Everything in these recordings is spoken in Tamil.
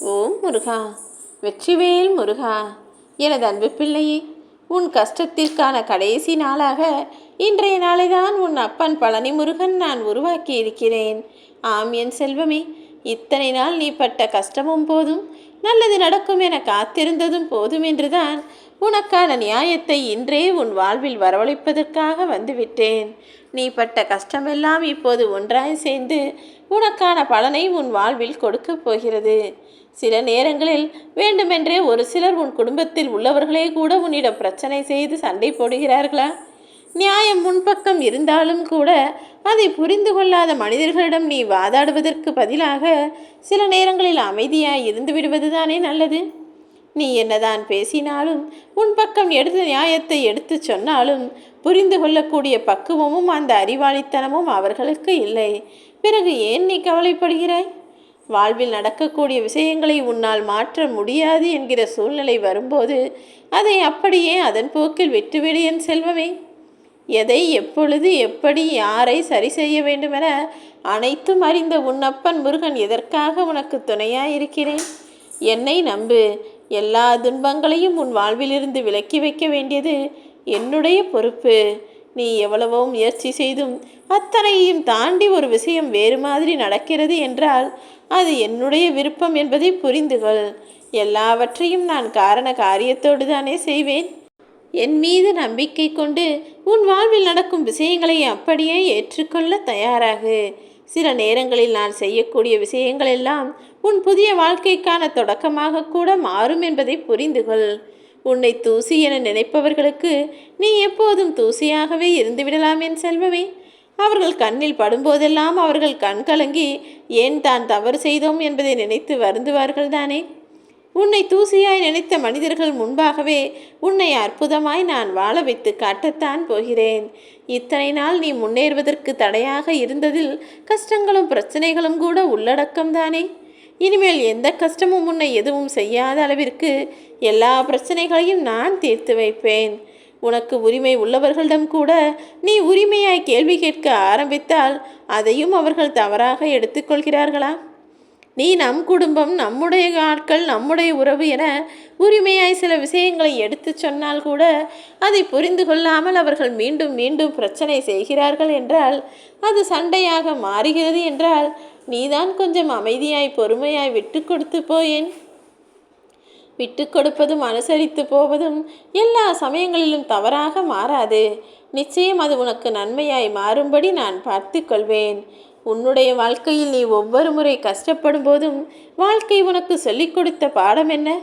ஓம் முருகா. வெற்றிவேல் முருகா. எனது அன்பு பிள்ளையே உன் கஷ்டத்திற்கான கடைசி நாளாக இன்றைய நாளைதான் உன் அப்பன் பழனி முருகன் நான் உருவாக்கி இருக்கிறேன் ஆம் என் செல்வமே இத்தனை நாள் நீ பட்ட கஷ்டமும் போதும் நல்லது நடக்கும் என காத்திருந்ததும் போதும் என்றுதான் உனக்கான நியாயத்தை இன்றே உன் வாழ்வில் வரவழைப்பதற்காக வந்துவிட்டேன். நீ பட்ட கஷ்டமெல்லாம் இப்போது ஒன்றாய் சேர்ந்து உனக்கான பலனை உன் வாழ்வில் கொடுக்கப் போகிறது. சில நேரங்களில் வேண்டுமென்றே ஒரு சிலர் உன் குடும்பத்தில் உள்ளவர்களே கூட உன்னிடம் பிரச்சனை செய்து சண்டை போடுகிறார்களா? நியாயம் முன்பக்கம் இருந்தாலும் கூட அதை புரிந்து கொள்ளாத மனிதர்களிடம் நீ வாதாடுவதற்கு பதிலாக சில நேரங்களில் அமைதியாய் இருந்து விடுவதுதானே நல்லது? நீ என்னதான் பேசினாலும் உன் பக்கம் எடுத்த நியாயத்தை எடுத்துச் சொன்னாலும் புரிந்து கொள்ளக்கூடிய பக்குவமும் அந்த அறிவாளித்தனமும் அவர்களுக்கு இல்லை. பிறகு ஏன் நீ கவலைப்படுகிறாய்? வாழ்வில் நடக்கக்கூடிய விஷயங்களை உன்னால் மாற்ற முடியாது என்கிற சூழ்நிலை வரும்போது அதை அப்படியே அதன் போக்கில் விட்டுவிடு என் செல்வமே. எதை எப்பொழுது எப்படி யாரை சரி செய்ய வேண்டுமென அனைத்தும் அறிந்த உன்னப்பன் முருகன் எதற்காக உனக்கு துணையாயிருக்கிறேன்? என்னை நம்பு. எல்லா துன்பங்களையும் உன் வாழ்விலிருந்து விலக்கி வைக்க வேண்டியது என்னுடைய பொறுப்பு. நீ எவ்வளவோ முயற்சி செய்தும் அத்தனையும் தாண்டி ஒரு விஷயம் வேறு மாதிரி நடக்கிறது என்றால் அது என்னுடைய விருப்பம் என்பதை புரிந்து கொள் எல்லாவற்றையும் நான் காரண காரியத்தோடு தானே செய்வேன். என் மீது நம்பிக்கை கொண்டு உன் வாழ்வில் நடக்கும் விஷயங்களை அப்படியே ஏற்றுக்கொள்ள தயாராகு. சில நேரங்களில் நான் செய்யக்கூடிய விஷயங்கள் எல்லாம் உன் புதிய வாழ்க்கைக்கான தொடக்கமாக கூட மாறும் என்பதை புரிந்து கொள் உன்னை தூசி என நினைப்பவர்களுக்கு நீ எப்போதும் தூசியாகவே இருந்துவிடலாம் என் செல்வமே. அவர்கள் கண்ணில் படும்போதெல்லாம் அவர்கள் கண் கலங்கி ஏன் தான் தவறு செய்தோம்? என்பதை நினைத்து வருந்துவார்கள் தானே உன்னை தூசியாய் நினைத்த மனிதர்கள் முன்பாகவே உன்னை அற்புதமாய் நான் வாழ வைத்து காட்டத்தான் போகிறேன். இத்தனை நாள் நீ முன்னேறுவதற்கு தடையாக இருந்ததில் கஷ்டங்களும் பிரச்சனைகளும் கூட உள்ளடக்கம்தானே? இனிமேல் எந்த கஷ்டமும் உன்னை எதுவும் செய்யாத அளவிற்கு எல்லா பிரச்சனைகளையும் நான் தீர்த்து வைப்பேன். உனக்கு உரிமை உள்ளவர்களிடம் கூட நீ உரிமையாய் கேள்வி கேட்க ஆரம்பித்தால் அதையும் அவர்கள் தவறாக எடுத்துக்கொள்கிறார்களா? நீ நம் குடும்பம் நம்முடைய ஆட்கள் நம்முடைய உறவு என உரிமையாய் சில விஷயங்களை எடுத்து சொன்னால் கூட அதை புரிந்து கொள்ளாமல் அவர்கள் மீண்டும் மீண்டும் பிரச்சனை செய்கிறார்கள் என்றால் அது சண்டையாக மாறுகிறது என்றால் நீதான் கொஞ்சம் அமைதியாய் பொறுமையாய் விட்டு கொடுத்து போயேன். விட்டு கொடுப்பதும் அனுசரித்து போவதும் எல்லா சமயங்களிலும் தவறாக மாறாது. நிச்சயம் அது உனக்கு நன்மையாய் மாறும்படி நான் பார்த்து கொள்வேன் உன்னுடைய வாழ்க்கையில் நீ ஒவ்வொரு முறை கஷ்டப்படும் போதும் வாழ்க்கை உனக்கு சொல்லிக் கொடுத்த பாடம் என்ன?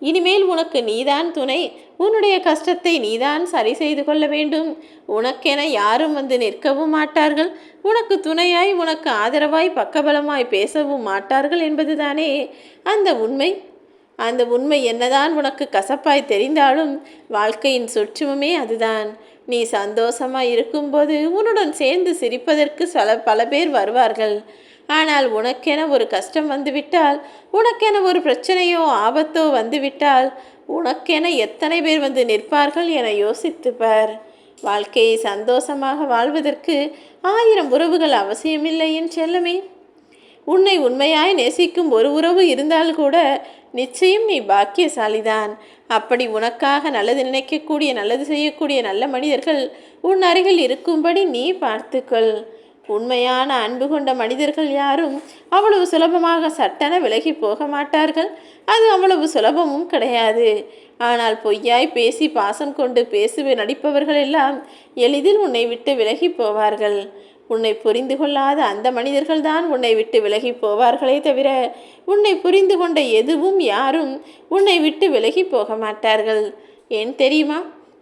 இனிமேல் உனக்கு நீதான் துணை. உன்னுடைய கஷ்டத்தை நீதான் சரி செய்து கொள்ள வேண்டும். உனக்கென யாரும் வந்து நிற்கவும் மாட்டார்கள். உனக்கு துணையாய் உனக்கு ஆதரவாய் பக்கபலமாய் பேசவும் மாட்டார்கள் என்பதுதானே அந்த உண்மை. அந்த உண்மை என்னதான் உனக்கு கசப்பாய் தெரிந்தாலும் வாழ்க்கையின் சுற்றுமுமே அதுதான். நீ சந்தோஷமாக இருக்கும்போது உன்னுடன் சேர்ந்து சிரிப்பதற்கு சில பல பேர் வருவார்கள். ஆனால் உனக்கென ஒரு கஷ்டம் வந்துவிட்டால் உனக்கென ஒரு பிரச்சனையோ ஆபத்தோ வந்துவிட்டால் உனக்கென எத்தனை பேர் வந்து நிற்பார்கள் என யோசித்துப்பார். வாழ்க்கையை சந்தோஷமாக வாழ்வதற்கு ஆயிரம் உறவுகள் அவசியமில்லை என் செல்லமே. உன்னை உண்மையாய் நேசிக்கும் ஒரு உறவு இருந்தால் கூட நிச்சயம் நீ பாக்கியசாலிதான். அப்படி உனக்காக நல்லது நினைக்கக்கூடிய நல்லது செய்யக்கூடிய நல்ல மனிதர்கள் உன் அருகில் இருக்கும்படி நீ பார்த்துக்கொள். உண்மையான அன்பு கொண்ட மனிதர்கள் யாரும் அவ்வளவு சுலபமாக சட்டென விலகி போக மாட்டார்கள். அது அவ்வளவு சுலபமும் கிடையாது. ஆனால் பொய்யாய் பேசி பாசம் கொண்டு பேசுவே நடிப்பவர்கள் எல்லாம் எளிதில் உன்னை விட்டு விலகி போவார்கள். உன்னை புரிந்து கொள்ளாத அந்த மனிதர்கள்தான் உன்னை விட்டு விலகி போவார்களே தவிர உன்னை புரிந்து கொண்ட எதுவும் யாரும் உன்னை விட்டு விலகி போக மாட்டார்கள். ஏன் தெரியுமா?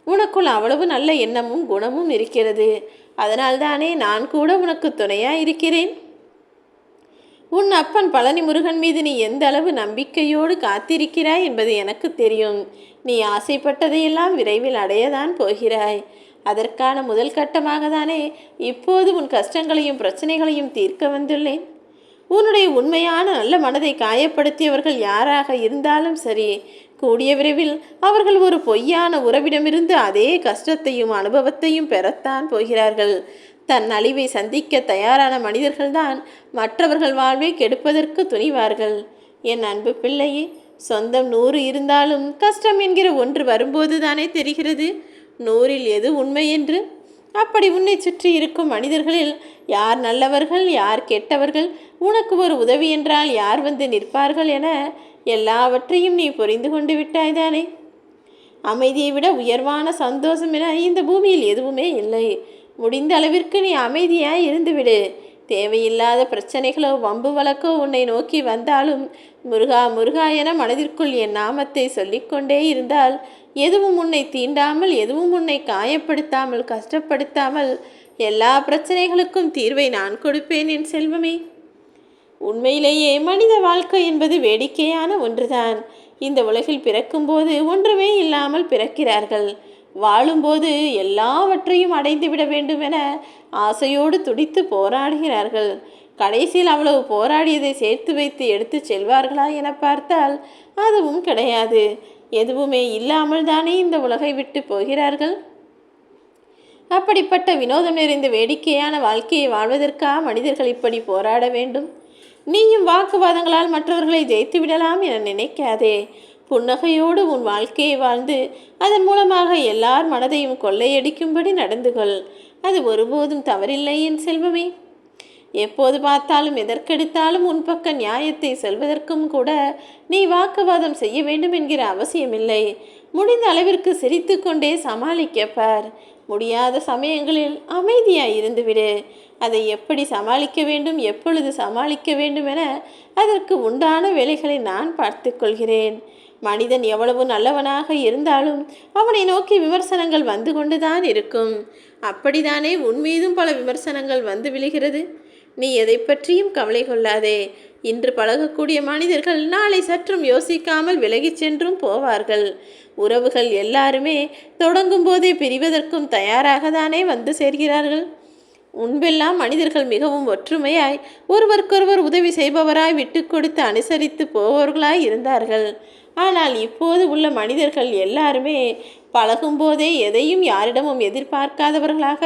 உனக்குள் அவ்வளவு நல்ல எண்ணமும் குணமும் இருக்கிறது. அதனால்தானே நான் கூட உனக்கு துணையாக இருக்கிறேன் உன் அப்பன் பழனி முருகன் மீது நீ எந்த அளவு நம்பிக்கையோடு காத்திருக்கிறாய் என்பது எனக்கு தெரியும். நீ ஆசைப்பட்டதையெல்லாம் விரைவில் அடையதான் போகிறாய். அதற்கான முதல் கட்டமாக தானே இப்போது உன் கஷ்டங்களையும் பிரச்சனைகளையும் தீர்க்க வந்துள்ளேன். உன்னுடைய உண்மையான நல்ல மனதை காயப்படுத்தியவர்கள் யாராக இருந்தாலும் சரி கூடிய விரைவில் அவர்கள் ஒரு பொய்யான உறவிடமிருந்து அதே கஷ்டத்தையும் அனுபவத்தையும் பெறத்தான் போகிறார்கள். தன் அழிவை சந்திக்க தயாரான மனிதர்கள்தான் மற்றவர்கள் வாழ்வை கெடுப்பதற்கு துணிவார்கள். என் அன்பு பிள்ளையே சொந்தம் நூறு இருந்தாலும் கஷ்டம் என்கிற ஒன்று வரும்போது தானே தெரிகிறது? நூறில் எது உண்மை என்று? அப்படி உன்னை சுற்றி இருக்கும் மனிதர்களில் யார் நல்லவர்கள் யார் கெட்டவர்கள் உனக்கு ஒரு உதவி என்றால் யார் வந்து நிற்பார்கள் என எல்லாவற்றையும் நீ புரிந்து கொண்டு விட்டாய்தானே அமைதியை விட உயர்வான சந்தோஷம் என இந்த பூமியில் எதுவுமே இல்லை. முடிந்த அளவிற்கு நீ அமைதியாய் இருந்துவிடு. தேவையில்லாத பிரச்சனைகளோ வம்பு வழக்கோ உன்னை நோக்கி வந்தாலும் முருகா முருகா என மனதிற்குள் என் நாமத்தை சொல்லிக்கொண்டே இருந்தால் எதுவும் உன்னை தீண்டாமல் எதுவும் உன்னை காயப்படுத்தாமல் கஷ்டப்படுத்தாமல் எல்லா பிரச்சனைகளுக்கும் தீர்வை நான் கொடுப்பேன் என் செல்வமே. உண்மையிலேயே மனித வாழ்க்கை என்பது வேடிக்கையான ஒன்றுதான். இந்த உலகில் பிறக்கும்போது ஒன்றுமே இல்லாமல் பிறக்கிறார்கள். வாழும்போது எல்லாவற்றையும் அடைந்து விட வேண்டும் என ஆசையோடு துடித்து போராடுகிறார்கள். கடைசியில் அவ்வளவு போராடியதை சேர்த்து வைத்து எடுத்து செல்வார்களா என பார்த்தால் அதுவும் கிடையாது. எதுவுமே இல்லாமல் தானே இந்த உலகை விட்டு போகிறார்கள்? அப்படிப்பட்ட வினோதம் நிறைந்த வேடிக்கையான வாழ்க்கையை வாழ்வதற்கா மனிதர்கள் இப்படி போராட வேண்டும்? நீயும் வாக்குவாதங்களால் மற்றவர்களை ஜெயித்து விடலாம் என நினைக்காதே. புன்னகையோடு உன் வாழ்க்கையை வாழ்ந்து அதன் மூலமாக எல்லார் மனதையும் கொள்ளையடிக்கும்படி நடந்து கொள். அது ஒருபோதும் தவறில்லை என் செல்வமே. எப்போது பார்த்தாலும் எதற்கெடுத்தாலும் உன் பக்க நியாயத்தை சொல்வதற்கும் கூட நீ வாக்குவாதம் செய்ய வேண்டும் என்கிற அவசியமில்லை. முடிந்த அளவிற்கு சிரித்து கொண்டே சமாளிக்கப்பார் முடியாத சமயங்களில் அமைதியாய் இருந்துவிடு. அதை எப்படி சமாளிக்க வேண்டும் எப்பொழுது சமாளிக்க வேண்டும் என அதற்கு உண்டான வேலைகளை நான் பார்த்து கொள்கிறேன். மனிதன் எவ்வளவு நல்லவனாக இருந்தாலும் அவனை நோக்கி விமர்சனங்கள் வந்து கொண்டுதான் இருக்கும். அப்படிதானே உன் மீதும் பல விமர்சனங்கள் வந்து விழுகிறது. நீ எதை பற்றியும் கவலை கொள்ளாதே. இன்று பழகக்கூடிய மனிதர்கள் நாளை சற்றும் யோசிக்காமல் விலகிச் சென்றும் போவார்கள். உறவுகள் எல்லாருமே தொடங்கும் போதே பிரிவதற்கும் தயாராக தானே வந்து சேர்கிறார்கள். முன்பெல்லாம் மனிதர்கள் மிகவும் ஒற்றுமையாய் ஒருவருக்கொருவர் உதவி செய்பவராய் விட்டு கொடுத்து அனுசரித்து போபவர்களாய் இருந்தார்கள். ஆனால் இப்போது உள்ள மனிதர்கள் எல்லாருமே பழகும்போதே எதையும் யாரிடமும் எதிர்பார்க்காதவர்களாக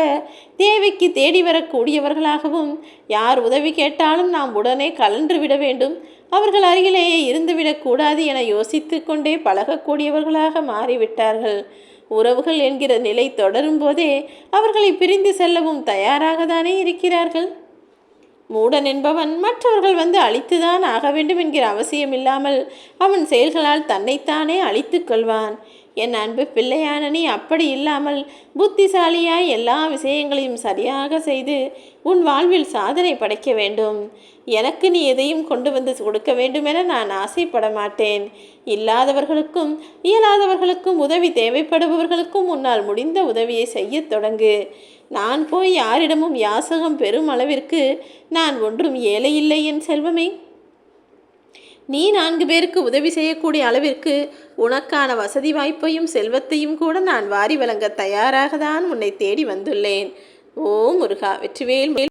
தேவைக்கு தேடி வரக்கூடியவர்களாகவும் யார் உதவி கேட்டாலும் நாம் உடனே கலன்று விட வேண்டும். அவர்கள் அருகிலேயே இருந்துவிடக்கூடாது என யோசித்து கொண்டே பழகக்கூடியவர்களாக மாறிவிட்டார்கள். உறவுகள் என்கிற நிலை தொடரும் போதே அவர்களை பிரிந்து செல்லவும் தயாராக தானே இருக்கிறார்கள்? மூடன் என்பவன் மற்றவர்கள் வந்து அழித்துதான் ஆக வேண்டும் என்கிற அவசியம் இல்லாமல் அவன் செயல்களால் தன்னைத்தானே அழித்துக் கொள்வான். என் அன்பு பிள்ளையான நீ அப்படி இல்லாமல் புத்திசாலியாய் எல்லா விஷயங்களையும் சரியாக செய்து உன் வாழ்வில் சாதனை படைக்க வேண்டும். எனக்கு நீ எதையும் கொண்டு வந்து கொடுக்க வேண்டும் என நான் ஆசைப்பட மாட்டேன். இல்லாதவர்களுக்கும் இயலாதவர்களுக்கும் உதவி தேவைப்படுபவர்களுக்கும் உன்னால் முடிந்த உதவியை செய்யத் தொடங்கு. நான் போய் யாரிடமும் யாசகம் பெறும் அளவிற்கு நான் ஒன்றும் ஏழை இல்லை என் செல்வமே. நீ நான்கு பேருக்கு உதவி செய்யக்கூடிய அளவிற்கு உனக்கான வசதி வாய்ப்பையும் செல்வத்தையும் கூட நான் வாரி வழங்க தயாராக தான் உன்னை தேடி வந்துள்ளேன். ஓ முருகா வெற்றிவேல் மேல்